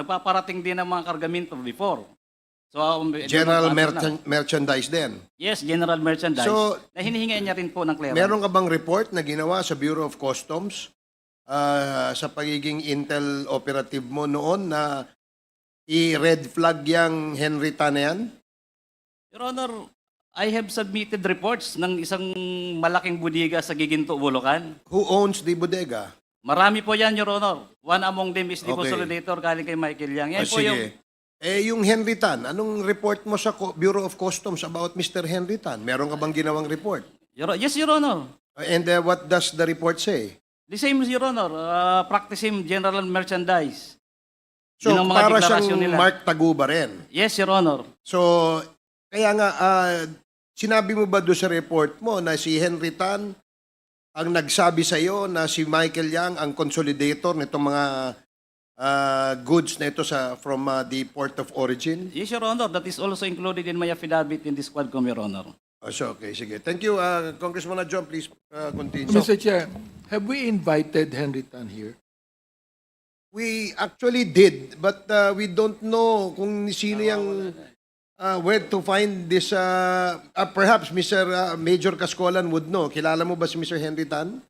nagpaparating din ng mga kargamento before. So, um, General ano merchan- merchandise din. Yes, general merchandise. So, na hinihingi niya rin po ng clearance. Meron ka bang report na ginawa sa Bureau of Customs ah, sa pagiging intel operative mo noon na i-red flag yung Henry Tan na yan? Your Honor, I have submitted reports ng isang malaking budiga sa Giginto, Bulacan. Who owns the bodega? Marami po yan, Your Honor. One among them is the Okay. consolidator galing kay Michael Yang. Yan Ah, po yung... sige. Eh, yung Henry Tan, anong report mo sa Co- Bureau of Customs about Mr. Henry Tan? Meron ka bang ginawang report? Your, yes, Your Honor. And uh, what does the report say? The same, Your Honor. Uh, practice him general merchandise. So, Yun ang mga para deklarasyon siyang nila. Mark Taguba rin. Yes, Your Honor. So, kaya nga, ah, sinabi mo ba doon sa report mo na si Henry Tan ang nagsabi sa iyo na si Michael Yang ang consolidator nitong mga ah, goods na ito sa from ah, the port of origin? Yes, Your Honor. That is also included in my affidavit in this Quadcom, Your Honor. Oh, so, okay, sige. Thank you, ah, Congressman John. Please ah, continue. Mr. Chair, have we invited Henry Tan here? We actually did, but uh, we don't know kung sino yung uh, where to find this. Uh, uh, perhaps Mr. uh, Major Cascolan would know. Kilala mo ba si Mr. Henry Tan?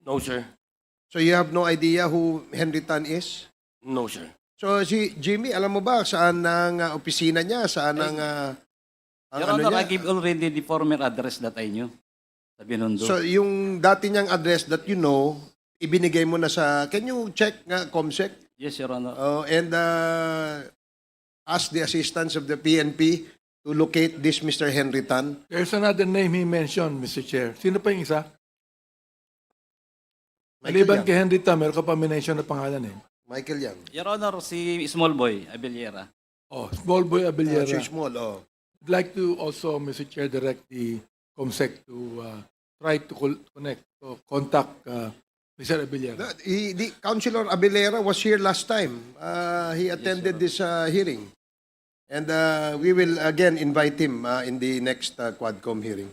No, sir. So you have no idea who Henry Tan is? No, sir. So si Jimmy, alam mo ba saan ang uh, opisina niya? Saan ang, uh, ang Your ano Honor, I niya? give already the former address that I knew. Sa Binondo. So yung dati niyang address that you know, ibinigay mo na sa, can you check nga, Comsec? yes, Your Honor. Oh, and uh, ask the assistance of the PNP to locate this Mr. Henry Tan. There's another name he mentioned, Mr. Chair. Sino pa yung isa? Maliban Yang. kay Henry Tan, meron ka pa mention na pangalan eh. Michael Yang. Your Honor, si Small Boy Abeliera. Oh, Small Boy Uh, Abellera. Chief Small, oh. I'd like to also, Mr. Chair, direct the COMSEC to uh, try to col- connect, to contact uh, Mr. Abellera. The, he- the Councilor Abelera was here last time. Uh, he attended this uh, hearing. And uh, we will again invite him uh, in the next uh, Quadcom hearing.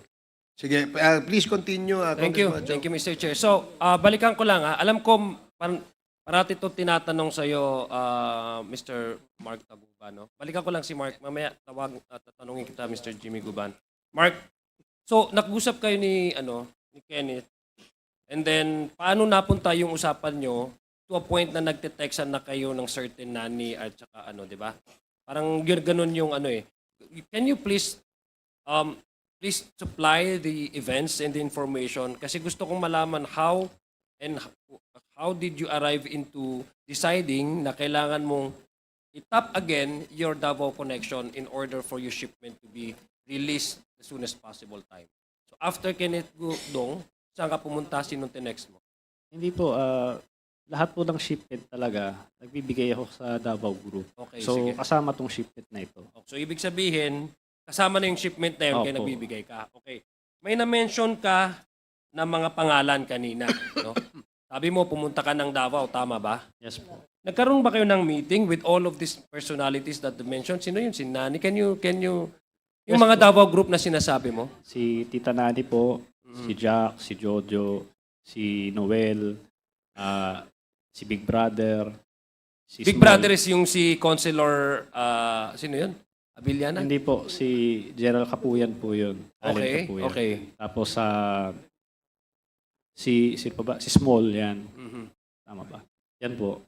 Sige, uh, please continue. Uh, Thank you. Congressman Thank you, Mr. Chair. So, ah, balikan ko lang. ah. Alam ko, par- parati ito tinatanong sa iyo, Mr. Mark Taguba. No? Balikan ko lang si Mark. Mamaya, tawag, uh, tatanungin kita, Mr. Jimmy Guban. Mark, so, nag-usap kayo ni, ano, ni Kenneth. And then, paano napunta yung usapan nyo to a point na nagte-textan na kayo ng certain nanny at saka ano, di ba? Parang ganun yung ano eh. Can you please um, please supply the events and the information kasi gusto kong malaman how and how did you arrive into deciding na kailangan mong itap again your Davao connection in order for your shipment to be released as soon as possible time. So after Kenneth Gudong, saan ka pumunta? Sinong tinext mo? Hindi po, ah, lahat po ng shipment talaga, nagbibigay ako sa Davao Group. Okay, so, sige. kasama tong shipment na ito. So ibig sabihin, kasama na yung shipment na yun kaya nagbibigay ka. Okay. May na-mention ka na mga pangalan kanina. No? Sabi mo, pumunta ka ng Davao, tama ba? Yes po. Nagkaroon ba kayo ng meeting with all of these personalities that you mentioned? Sino yun? Si Nani? Can you, can you, yung Yes mga po. Davao group na sinasabi mo? Si Tita Nani po, si Jack, si Jojo, si Noel, ah, si Big Brother, si Big Small. Brother is yung si Consular, ah, sino yun? Abiliana? Hindi po, si Gerald Kapuyan po yun. Allen Okay, Kapuyan. okay. Tapos sa si si pa ba? Si Small yan. Mhm. Tama ba? Yan po.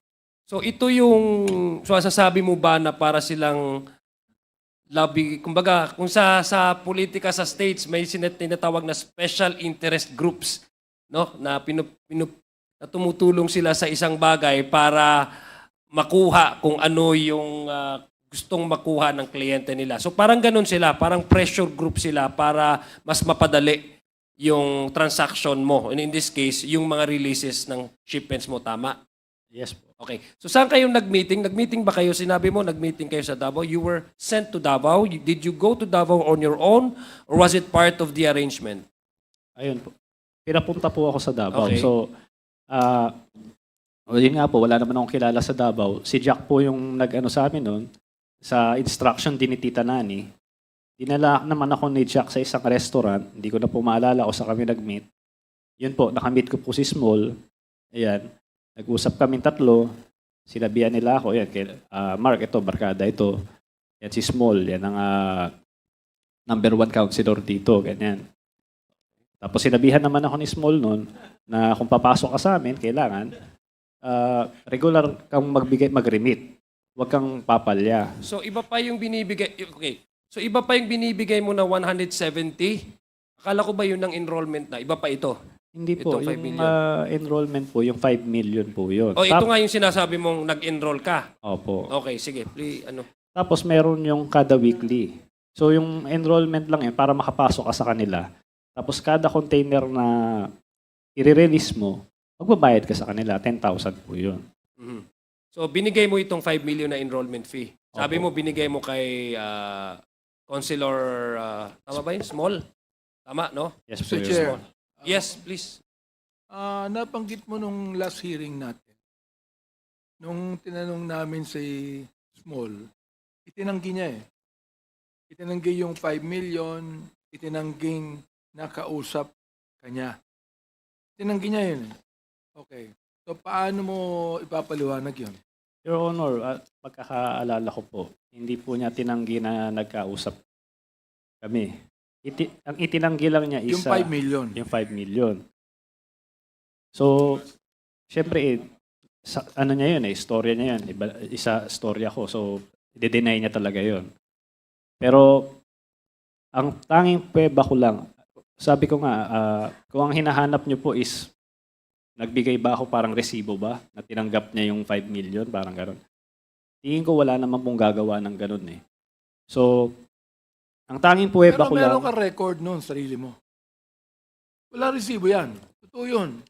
So ito yung so sasabi mo ba na para silang lobby kumbaga kung sa sa politika sa states may sinet- tinatawag na special interest groups no na pinu, pinu- na tumutulong sila sa isang bagay para makuha kung ano yung ah, gustong makuha ng kliyente nila. So parang ganun sila, parang pressure group sila para mas mapadali yung transaction mo. And in this case, yung mga releases ng shipments mo, tama? Yes po. Okay. So saan kayo nag-meeting? Nag-meeting ba kayo? Sinabi mo nag-meeting kayo sa Davao. You were sent to Davao. Did you go to Davao on your own or was it part of the arrangement? Ayun po. Pinapunta po ako sa Davao. Okay. So, ah, uh, yun nga po, wala naman akong kilala sa Davao. Si Jack po yung nag-ano sa amin noon, sa instruction din ni Tita Nani. Dinala naman ako ni Jack sa isang restaurant. Hindi ko na po maalala kung sa kami nag-meet. Yun po, nakamit ko po si Small. Ayan. Nag-usap kami tatlo. Sinabihan nila ako, yan, kay, ah, Mark, ito, barkada ito. Yan si Small, yan ang ah, number one counselor dito, ganyan. Tapos sinabihan naman ako ni Small noon na kung papasok ka sa amin, kailangan ah, regular kang magbigay, mag-remit. Huwag kang papalya. So iba pa yung binibigay, okay. So iba pa yung binibigay mo na 170? Akala ko ba yun ng enrollment na? Iba pa ito. Hindi po, Itong 5 yung million. ah, enrollment po, yung 5 million po yun. O ito Tap- nga yung sinasabi mong nag-enroll ka. Opo. Okay, sige. Please, ano. Tapos meron yung kada weekly. So yung enrollment lang yun para makapasok ka sa kanila. Tapos kada container na i-release mo, magbabayad ka sa kanila, 10,000 po yun. Mhm. So binigay mo itong 5 million na enrollment fee. Sabi Opo. mo binigay mo kay ah, Councilor, ah, tama ba yun? Small? Tama, no? Yes Mr. po yun. Chair, Yes, please. ah, nabanggit mo nung last hearing natin, nung tinanong namin si Small, itinanggi niya eh. Itinanggi yung 5 million, itinangging nakausap kanya. Itinanggi niya yun. Okay. So, paano mo ipapaliwanag yun? Your Honor, at pagkakaalala ko po, hindi po niya tinanggi na nagkausap kami. Iti, ang itinanggi lang niya Yung 5 million. yung 5 million. So, syempre, eh, sa, ano niya yun eh, storya niya yun. Iba, isa storya ko. So, i-deny niya talaga yun. Pero, ang tanging pweba ko lang, sabi ko nga, ah, kung ang hinahanap niyo po is, nagbigay ba ako parang resibo ba? Na tinanggap niya yung 5 million, parang gano'n. Tingin ko wala naman pong gagawa ng gano'n eh. So, ang tanging Pero ko lang... meron ka record noon, sarili mo. Wala resibo yan. Totoo yun.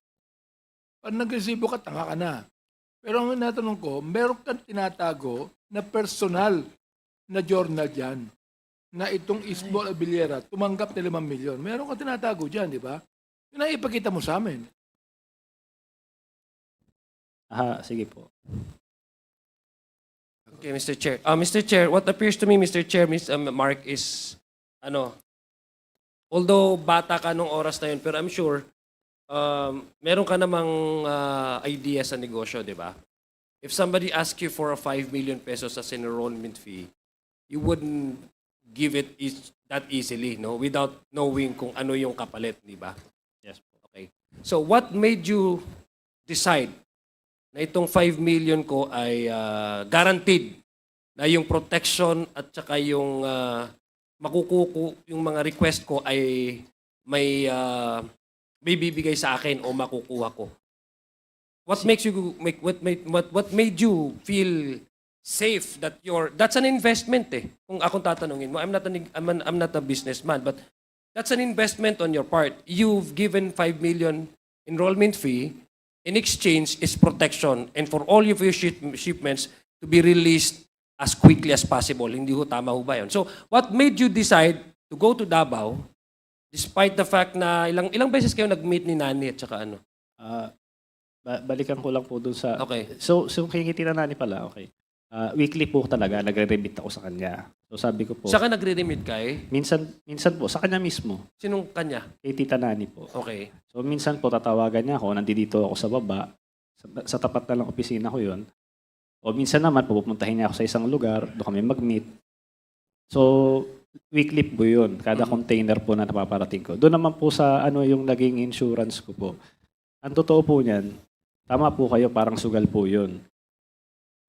Pag nag-resibo ka, tanga ka na. Pero ang natanong ko, meron kang tinatago na personal na journal dyan na itong Isbol Abiliera tumanggap ng 5 milyon. Meron kang tinatago dyan, di ba? Yun ang ipakita mo sa amin. Ah, sige po. Okay, Mr. Chair. Uh, Mr. Chair, what appears to me, Mr. Chair, Ms. um, Mark, is, ano, although bata ka nung oras na yun, pero I'm sure, um, meron ka namang uh, idea sa negosyo, di ba? If somebody asks you for a 5 million pesos as an enrollment fee, you wouldn't give it is that easily, no? Without knowing kung ano yung kapalit, di ba? Yes. Okay. So what made you decide na itong 5 million ko ay ah, guaranteed na yung protection at saka yung ah, makukuku yung mga request ko ay may ah, may bibigay sa akin o makukuha ko. What makes you make what made what what made you feel safe that your that's an investment eh. Kung akong tatanungin mo, I'm not an, I'm, an, I'm not a businessman but that's an investment on your part. You've given 5 million enrollment fee. In exchange is protection and for all of your ship- shipments to be released as quickly as possible. Hindi ho tama ho ba yun? So, what made you decide to go to Davao despite the fact na ilang ilang beses kayo nag-meet ni Nani at saka ano? Ba- balikan ko lang po dun sa... Okay. So, so kikiti na nani pala, okay. Ah, weekly po talaga, nagre-remit ako sa kanya. So sabi ko po, Saka nagre-remit kay? minsan, minsan po, sa kanya mismo, Sinong kanya? kay Tita Nani po. Okay. So minsan po tatawagan niya ako, nandito ako sa baba, sa, sa tapat na lang opisina ko yon. O minsan naman, pupuntahin niya ako sa isang lugar, doon kami mag-meet. So, weekly po yun, kada Mhm. container po na napaparating ko. Doon naman po sa ano yung naging insurance ko po. Ang totoo po niyan, tama po kayo, parang sugal po yun.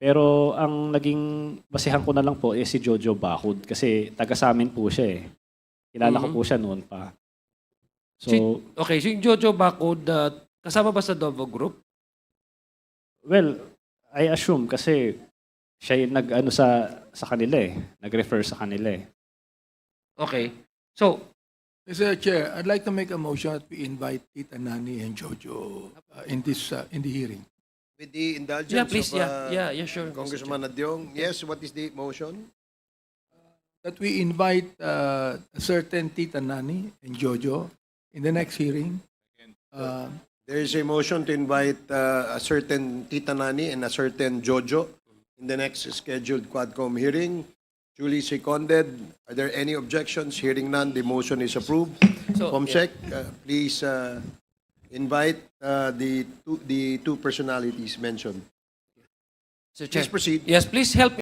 Pero ang naging basihan ko na lang po is si Jojo Bakod kasi taga sa amin po siya eh. Kilala ko Mhm. po siya noon pa. So, Si- Okay, so yung Jojo Bakod, uh, kasama ba sa Dovo Group? Well, I assume kasi siya yung nag-ano sa sa kanila eh, nag-refer sa kanila eh. Okay. So, Mr. Chair, I'd like to make a motion that we invite Tita Nani and Jojo uh, in this uh, in the hearing. With the indulgence yeah, please, of yeah, uh, yeah, yeah, sure. Mr. Congressman Adyong. Yes, what is the motion? That we invite uh, a certain Tita Nani and Jojo in the next hearing. Uh, There is a motion to invite uh, a certain Tita Nani and a certain Jojo in the next scheduled Quadcom hearing. Duly seconded. Are there any objections? Hearing none, the motion is approved. So, Comsec, uh, please uh, invite uh, the two, the two personalities mentioned. Sir Chair. Please proceed. Yes, please help